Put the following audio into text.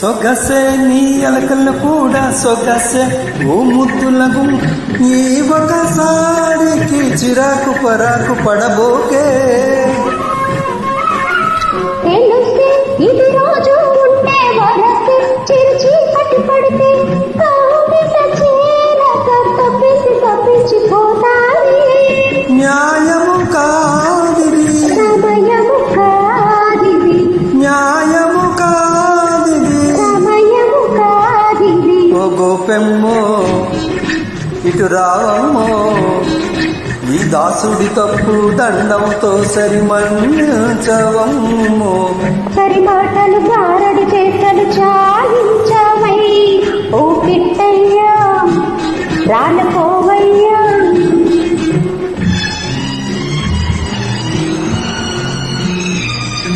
సొగసే నీ అలకల్ల కూడా సొగసే. ఓ ముద్దులకు ఈ ఒకసారికి చిరాకు పరాకు పడబోకే. గోపెమ్మో ఇటు రావమ్మో ఈ దాసుడి తప్పు దండంతో సరిమన్నించవమ్మో. సరి మాటలు గారడి చేతలు చాలించవై ఓ పిట్టయ్యా రాళ్ళ